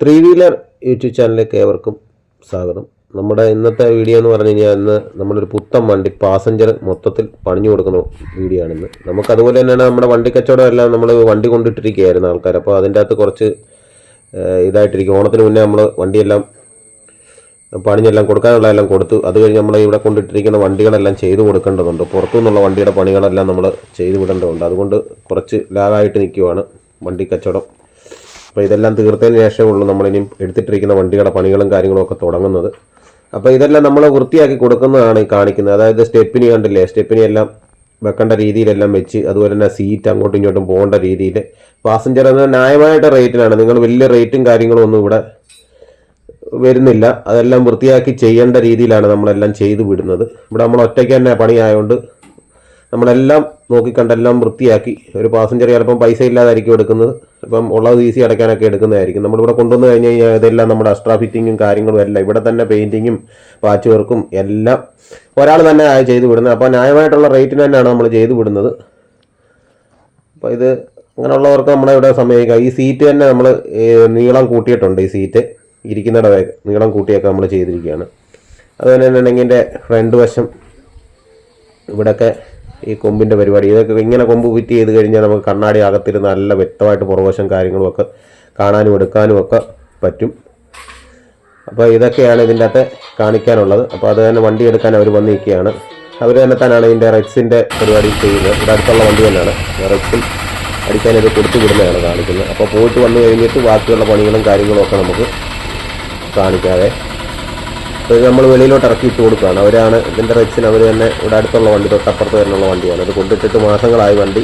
Three wheeler YouTube ചാനലിലേക്ക് ഏവർക്കും സ്വാഗതം. നമ്മുടെ ഇന്നത്തെ വീഡിയോ എന്ന് പറഞ്ഞു കഴിഞ്ഞാൽ ഇന്ന് നമ്മളൊരു പുത്തൻ വണ്ടി പാസഞ്ചർ മൊത്തത്തിൽ പണിഞ്ഞു കൊടുക്കുന്ന വീഡിയോ ആണിന്ന് നമുക്ക് അതുപോലെ തന്നെയാണ് നമ്മുടെ വണ്ടി കച്ചവടം എല്ലാം നമ്മൾ വണ്ടി കൊണ്ടിട്ടിരിക്കുകയായിരുന്നു ആൾക്കാർ അപ്പോൾ അതിന്റെ അകത്ത് കുറച്ച് ഇതായിട്ടിരിക്കും. ഓണത്തിന് മുന്നേ നമ്മൾ വണ്ടിയെല്ലാം പണിഞ്ഞെല്ലാം കൊടുക്കാനുള്ള എല്ലാം കൊടുത്തു. അത് കഴിഞ്ഞ് നമ്മൾ ഇവിടെ കൊണ്ടിട്ടിരിക്കുന്ന വണ്ടികളെല്ലാം ചെയ്തു കൊടുക്കേണ്ടതുണ്ട്. പുറത്തു നിന്നുള്ള വണ്ടിയുടെ പണികളെല്ലാം നമ്മൾ ചെയ്തു വിടേണ്ടതുണ്ട്. അതുകൊണ്ട് കുറച്ച് ലാഗായിട്ട് നിൽക്കുവാണ് വണ്ടി കച്ചവടം. അപ്പോൾ ഇതെല്ലാം തീർത്തതിന് ശേഷമേ ഉള്ളൂ നമ്മളിനി എടുത്തിട്ടിരിക്കുന്ന വണ്ടികളുടെ പണികളും കാര്യങ്ങളും ഒക്കെ തുടങ്ങുന്നത്. അപ്പോൾ ഇതെല്ലാം നമ്മൾ വൃത്തിയാക്കി കൊടുക്കുന്നതാണ് കാണിക്കുന്നത്. അതായത് സ്റ്റെപ്പിനി കണ്ടില്ലേ? സ്റ്റെപ്പിനി എല്ലാം വെക്കേണ്ട രീതിയിലെല്ലാം വെച്ച് അതുപോലെ തന്നെ സീറ്റ് അങ്ങോട്ടും ഇങ്ങോട്ടും പോകേണ്ട രീതിയിൽ പാസഞ്ചർ എന്ന ന്യായമായിട്ട് റേറ്റിലാണ്. നിങ്ങൾ വലിയ റേറ്റും കാര്യങ്ങളും ഒന്നും ഇവിടെ വരുന്നില്ല. അതെല്ലാം വൃത്തിയാക്കി ചെയ്യേണ്ട രീതിയിലാണ് നമ്മളെല്ലാം ചെയ്തു വിടുന്നത്. ഇവിടെ നമ്മൾ ഒറ്റയ്ക്ക് തന്നെ പണിയായതുകൊണ്ട് നമ്മളെല്ലാം നോക്കിക്കണ്ടെല്ലാം വൃത്തിയാക്കി. ഒരു പാസഞ്ചർ ചിലപ്പം പൈസ ഇല്ലാതായിരിക്കും എടുക്കുന്നത്. ഇപ്പം ഉള്ളത് ഈസി അടയ്ക്കാനൊക്കെ എടുക്കുന്നതായിരിക്കും. നമ്മളിവിടെ കൊണ്ടുവന്ന് കഴിഞ്ഞ് കഴിഞ്ഞാൽ ഇതെല്ലാം നമ്മുടെ അസ്ട്രാ ഫിറ്റിങ്ങും കാര്യങ്ങളും എല്ലാം ഇവിടെ തന്നെ പെയിന്റിങ്ങും പാച്ച് വർക്കും എല്ലാം ഒരാൾ തന്നെ ചെയ്തു വിടുന്നത്. അപ്പോൾ ന്യായമായിട്ടുള്ള റേറ്റിന് തന്നെയാണ് നമ്മൾ ചെയ്തു വിടുന്നത്. അപ്പോൾ ഇത് അങ്ങനെയുള്ളവർക്ക് നമ്മുടെ ഇവിടെ സമയിക്കാം ഈ സീറ്റ് തന്നെ നമ്മൾ നീളം കൂട്ടിയിട്ടുണ്ട് ഈ സീറ്റ് ഇരിക്കുന്നിട നീളം കൂട്ടിയൊക്കെ നമ്മൾ ചെയ്തിരിക്കുകയാണ്. അതുപോലെ തന്നെ ഉണ്ടെങ്കിൽ ഫ്രണ്ട് വശം ഇവിടെയൊക്കെ ഈ കൊമ്പിന്റെ പരിപാടി. ഇതൊക്കെ ഇങ്ങനെ കൊമ്പ് ഫിറ്റ് ചെയ്ത് കഴിഞ്ഞാൽ നമുക്ക് കണ്ണാടി അകത്തിരുന്ന് നല്ല വ്യക്തമായിട്ട് പുറവശം കാര്യങ്ങളുമൊക്കെ കാണാനും എടുക്കാനും ഒക്കെ പറ്റും. അപ്പോൾ ഇതൊക്കെയാണ് ഇതിന്റെ അകത്ത് കാണിക്കാനുള്ളത്. അപ്പോൾ അത് തന്നെ വണ്ടി എടുക്കാൻ അവർ വന്ന് നിൽക്കുകയാണ് അവർ തന്നെ തന്നെയാണ് ഇതിന്റെ റെക്സിന്റെ പരിപാടി ചെയ്യുന്നത്. ഇവിടെ അടുത്തുള്ള വണ്ടി തന്നെയാണ്. റെക്സിൽ അടിക്കാൻ ഇത് കൊടുത്തു വിടുന്നതാണ് കാണിക്കുന്നത്. അപ്പോൾ പോയിട്ട് വന്നു കഴിഞ്ഞിട്ട് ബാക്കിയുള്ള പണികളും കാര്യങ്ങളും ഒക്കെ നമുക്ക് കാണിക്കാതെ നമ്മൾ വെളിയിലോട്ട് ഇറക്കി ഇട്ട് കൊടുക്കുകയാണ്. അവരാണ് ഇതിന്റെ റെച്ചിന് അവർ തന്നെ ഇവിടെ അടുത്തുള്ള വണ്ടി തൊട്ടപ്പുറത്ത് വരുന്നുള്ള വണ്ടിയാണ്. അത് കൊണ്ടിട്ടിട്ട് മാസങ്ങളായി വണ്ടി.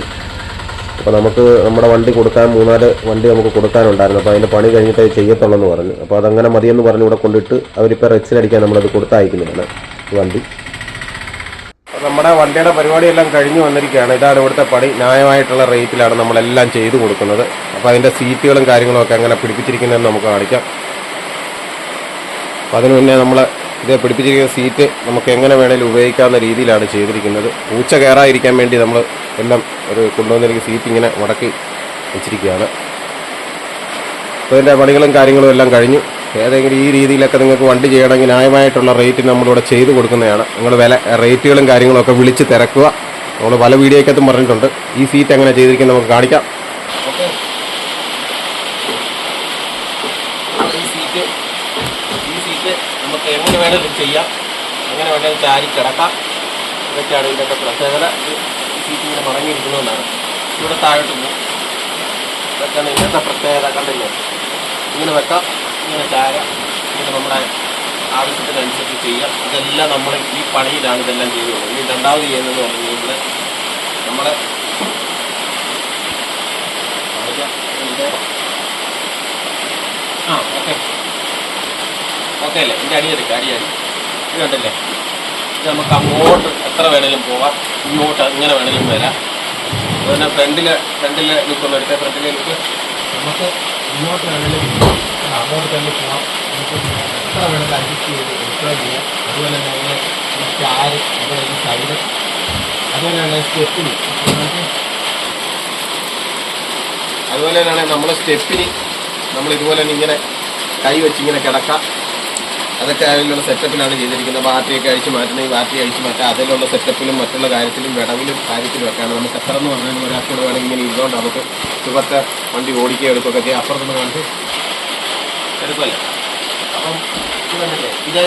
അപ്പോൾ നമുക്ക് നമ്മുടെ വണ്ടി കൊടുക്കാൻ മൂന്നാൽ വണ്ടി നമുക്ക് കൊടുക്കാനുണ്ടായിരുന്നു. അപ്പോൾ അതിന്റെ പണി കഴിഞ്ഞിട്ട് അത് ചെയ്യത്തുള്ളൂ എന്ന് പറഞ്ഞു. അപ്പോൾ അതങ്ങനെ മതിയെന്ന് പറഞ്ഞ് ഇവിടെ കൊണ്ടിട്ട് അവരിപ്പോൾ റെച്ചിലടിക്കാൻ നമ്മളത് കൊടുത്തയക്കുന്നതാണ് വണ്ടി. നമ്മുടെ വണ്ടിയുടെ പരിപാടിയെല്ലാം കഴിഞ്ഞു വന്നിരിക്കുകയാണ്. ഇതാണ് ഇവിടുത്തെ പണി. ന്യായമായിട്ടുള്ള റേറ്റിലാണ് നമ്മളെല്ലാം ചെയ്തു കൊടുക്കുന്നത്. അപ്പോൾ അതിന്റെ സീറ്റുകളും കാര്യങ്ങളും ഒക്കെ അങ്ങനെ പിടിപ്പിച്ചിരിക്കുന്നതെന്ന് നമുക്ക് കാണിക്കാം. അപ്പോൾ അതിന് മുന്നേ നമ്മൾ ഇത് പിടിപ്പിച്ചിരിക്കുന്ന സീറ്റ് നമുക്ക് എങ്ങനെ വേണേലും ഉപയോഗിക്കാവുന്ന രീതിയിലാണ് ചെയ്തിരിക്കുന്നത്. പൂച്ച കയറാതിരിക്കാൻ വേണ്ടി നമ്മൾ എല്ലാം ഒരു കൊണ്ടുവന്നിരിക്കുന്ന സീറ്റ് ഇങ്ങനെ മടക്കി വെച്ചിരിക്കുകയാണ്. അപ്പോൾ ഇതിന്റെ പണികളും കാര്യങ്ങളും എല്ലാം കഴിഞ്ഞു. ഏതെങ്കിലും ഈ രീതിയിലൊക്കെ നിങ്ങൾക്ക് വണ്ടി ചെയ്യണമെങ്കിൽ ന്യായമായിട്ടുള്ള റേറ്റ് നമ്മളിവിടെ ചെയ്തു കൊടുക്കുന്നതാണ്. നിങ്ങൾ വില റേറ്റുകളും കാര്യങ്ങളൊക്കെ വിളിച്ച് തിരക്കുക. നമ്മൾ പല വീഡിയോയ്ക്കകത്തും പറഞ്ഞിട്ടുണ്ട്. ഈ സീറ്റ് എങ്ങനെ ചെയ്തിരിക്കുന്നത് നമുക്ക് കാണിക്കാം. ഈ സീറ്റ് ഈ സീറ്റ് നമുക്ക് എങ്ങനെ വേണമെങ്കിലും ചെയ്യാം. എങ്ങനെ വേണമെങ്കിലും ചാരി കിടക്കാം. ഇതൊക്കെയാണ് ഇതിന്റെ പ്രത്യേകത. സീറ്റ് ഇങ്ങനെ മടങ്ങിയിരിക്കുന്നതെന്നാണ് ഇവിടെ താഴോട്ട് ഇതൊക്കെയാണ് ഇന്നത്തെ പ്രത്യേകത. കണ്ടില്ലേ? ഇങ്ങനെ വെക്കാം. ഇങ്ങനെ ചാരാം. ഇങ്ങനെ നമ്മുടെ ആവശ്യത്തിനനുസരിച്ച് ചെയ്യാം. ഇതെല്ലാം നമ്മൾ ഈ പണിയിലാണ് ഇതെല്ലാം ചെയ്യുന്നത്. ഇനി രണ്ടാമത് ചെയ്യുന്നത് പറഞ്ഞു കഴിഞ്ഞാൽ നമ്മളെ ആ ഓക്കെ. ഓക്കെ അല്ലേ? എന്റെ എടുക്കുക അടി അടി. ഇത് കണ്ടല്ലേ? ഇത് നമുക്ക് അങ്ങോട്ട് എത്ര വേണേലും പോവാം. ഇങ്ങോട്ട് അങ്ങനെ വേണേലും വരാം. അതുപോലെ ഫ്രണ്ടിൽ ഫ്രണ്ടിൽ ലുക്ക് ഒന്ന് എടുക്കുക ഫ്രണ്ടിലെ ലുക്ക് നമുക്ക് ഇങ്ങോട്ട് വേണേലും അങ്ങോട്ട് തന്നെ പോവാം. നമുക്ക് എത്ര വേണേലും അഡ്ജസ്റ്റ് ചെയ്ത് എടുക്കുകയും ചെയ്യാം അതുപോലെ തന്നെ ചാര് അതുപോലെ ഈ സൈഡ് അതുപോലെ തന്നെ സ്റ്റെപ്പിന് അതുപോലെ തന്നെയാണെങ്കിൽ നമ്മൾ സ്റ്റെപ്പിന് നമ്മൾ ഇതുപോലെ തന്നെ ഇങ്ങനെ കൈ വെച്ച് ഇങ്ങനെ കിടക്കാം. അതൊക്കെ അതിലുള്ള സെറ്റപ്പിലാണ് ചെയ്തിരിക്കുന്നത്. ബാറ്ററിയൊക്കെ അഴിച്ച് മാറ്റണം ഈ ബാറ്ററി അഴിച്ച് മാറ്റാം അതിലുള്ള സെറ്റപ്പിലും മറ്റുള്ള കാര്യത്തിലും വിടവിലും കാര്യത്തിലും ഒക്കെയാണ്. നമുക്ക് എത്ര എന്ന് പറഞ്ഞാലും ഒരാൾക്കൂടെ വേണമെങ്കിൽ ഇങ്ങനെ ഇരുന്നുകൊണ്ട് നമുക്ക് സുഖത്തെ വണ്ടി ഓടിക്കുകയോ എടുക്കുകയൊക്കെ ചെയ്യാം. അപ്പുറത്തുനിന്ന് കാണിച്ച് എടുക്കുമല്ലേ. അപ്പം ഇത്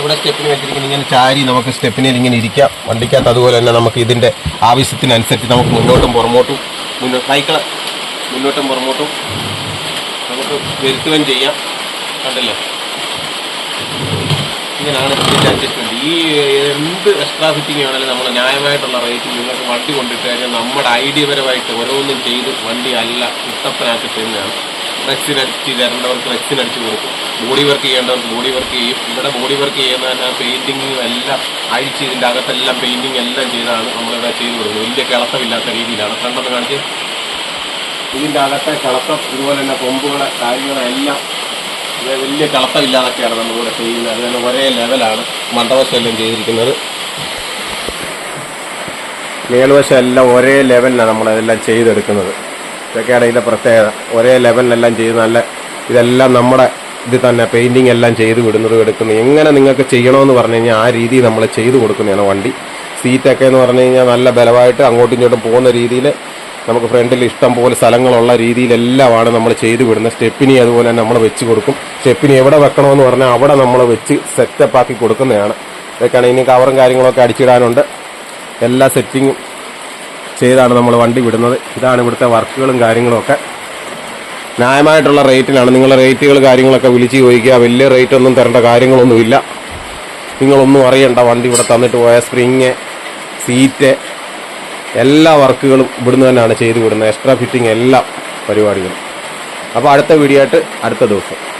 ഇവിടെ സ്റ്റെപ്പിന് വെച്ചിരിക്കുന്ന ഇങ്ങനെ ചാരി നമുക്ക് സ്റ്റെപ്പിനിൽ ഇങ്ങനെ ഇരിക്കാം. വണ്ടിക്കകത്ത് അതുപോലെ തന്നെ നമുക്ക് ഇതിന്റെ ആവശ്യത്തിനനുസരിച്ച് നമുക്ക് മുന്നോട്ടും പുറമോട്ടും മുന്നോട്ട് സൈക്കിൾ മുന്നോട്ടും പുറമോട്ടും നമുക്ക് വരുത്തുകയും ചെയ്യാം. കണ്ടല്ലോ? ഇങ്ങനെയാണ് ഇതിന്റെ അഡ്ജസ്റ്റ്മെന്റ് ഈ എന്ത് എക്സ്ട്രാ ഫിറ്റിംഗ് ആണെങ്കിലും നമ്മൾ ന്യായമായിട്ടുള്ള റേറ്റിൽ നിങ്ങൾക്ക് വണ്ടി കൊണ്ടിട്ട് കഴിഞ്ഞാൽ നമ്മുടെ ഐഡിയ പരമായിട്ട് ഓരോന്നും ചെയ്ത് വണ്ടി അല്ല കുട്ടപ്പനാക്കി തരുന്നതാണ്. റെക്സിന് അടിച്ച് തരേണ്ടവർക്ക് റെക്സിന് അടിച്ച് കൊടുക്കും. ബോഡി വർക്ക് ചെയ്യേണ്ടവർക്ക് ബോഡി വർക്ക് ചെയ്യും. ഇവിടെ ബോഡി വർക്ക് ചെയ്യുന്ന തന്നെ പെയിന്റിങ് എല്ലാം അഴിച്ച് ഇതിന്റെ അകത്തെല്ലാം പെയിന്റിങ് എല്ലാം ചെയ്താണ് നമ്മളിവിടെ ചെയ്ത് കൊടുക്കുന്നത്. വലിയ കിളത്തമില്ലാത്ത രീതിയിലാണ്. കണ്ടെന്ന് കാണിച്ച്. ഇതിന്റെ അകത്തെ കളത്തം ഇതുപോലെ തന്നെ കൊമ്പുകൾ കാര്യങ്ങളെല്ലാം ഇത് വലിയ കളത്തമില്ലാതൊക്കെയാണ് നമ്മളിവിടെ ചെയ്യുന്നത്. അത് തന്നെ ഒരേ ലെവലാണ് മണ്ഡപശല്യം ചെയ്തിരിക്കുന്നത്. മേൽവശം എല്ലാം ഒരേ ലെവലിലാണ് നമ്മളതെല്ലാം ചെയ്തെടുക്കുന്നത്. ഇതൊക്കെയാണ് ഇതിന്റെ പ്രത്യേകത. ഒരേ ലെവലിലെല്ലാം ചെയ്ത് നല്ല ഇതെല്ലാം നമ്മുടെ ഇത് തന്നെ പെയിന്റിങ് എല്ലാം ചെയ്ത് വിടുന്നതും എടുക്കുന്നത് എങ്ങനെ നിങ്ങൾക്ക് ചെയ്യണമെന്ന് പറഞ്ഞു കഴിഞ്ഞാൽ ആ രീതി നമ്മൾ ചെയ്ത് കൊടുക്കുന്നതാണ് വണ്ടി. സീറ്റൊക്കെ എന്ന് പറഞ്ഞു കഴിഞ്ഞാൽ നല്ല ബലമായിട്ട് അങ്ങോട്ടും ഇങ്ങോട്ടും പോകുന്ന രീതിയിൽ നമുക്ക് ഫ്രണ്ടിൽ ഇഷ്ടം പോലെ സ്ഥലങ്ങളുള്ള രീതിയിലെല്ലാമാണ് നമ്മൾ ചെയ്തു വിടുന്നത്. സ്റ്റെപ്പിനി അതുപോലെ തന്നെ നമ്മൾ വെച്ച് കൊടുക്കും. സ്റ്റെപ്പിനി എവിടെ വെക്കണമെന്ന് പറഞ്ഞാൽ അവിടെ നമ്മൾ വെച്ച് സെറ്റപ്പ് ആക്കി കൊടുക്കുന്നതാണ്. ഇതൊക്കെയാണ് ഇനി കവറും കാര്യങ്ങളൊക്കെ അടിച്ചിടാനുണ്ട്. എല്ലാ സെറ്റിങ്ങും ചെയ്താണ് നമ്മൾ വണ്ടി വിടുന്നത്. ഇതാണ് ഇവിടുത്തെ വർക്കുകളും കാര്യങ്ങളൊക്കെ ന്യായമായിട്ടുള്ള റേറ്റിനാണ് നിങ്ങൾ റേറ്റുകൾ കാര്യങ്ങളൊക്കെ വിളിച്ച് ചോദിക്കുക. വലിയ റേറ്റ് ഒന്നും തരേണ്ട കാര്യങ്ങളൊന്നുമില്ല. നിങ്ങളൊന്നും അറിയണ്ട വണ്ടി ഇവിടെ തന്നിട്ട് പോയ സ്പ്രിങ് സീറ്റ് എല്ലാ വർക്കുകളും ഇവിടുന്ന് തന്നെയാണ് ചെയ്തു വിടുന്നത് എക്സ്ട്രാ ഫിറ്റിംഗ് എല്ലാ പരിപാടികളും. അപ്പോൾ അടുത്ത വീഡിയോ ആയിട്ട് അടുത്ത ദിവസം.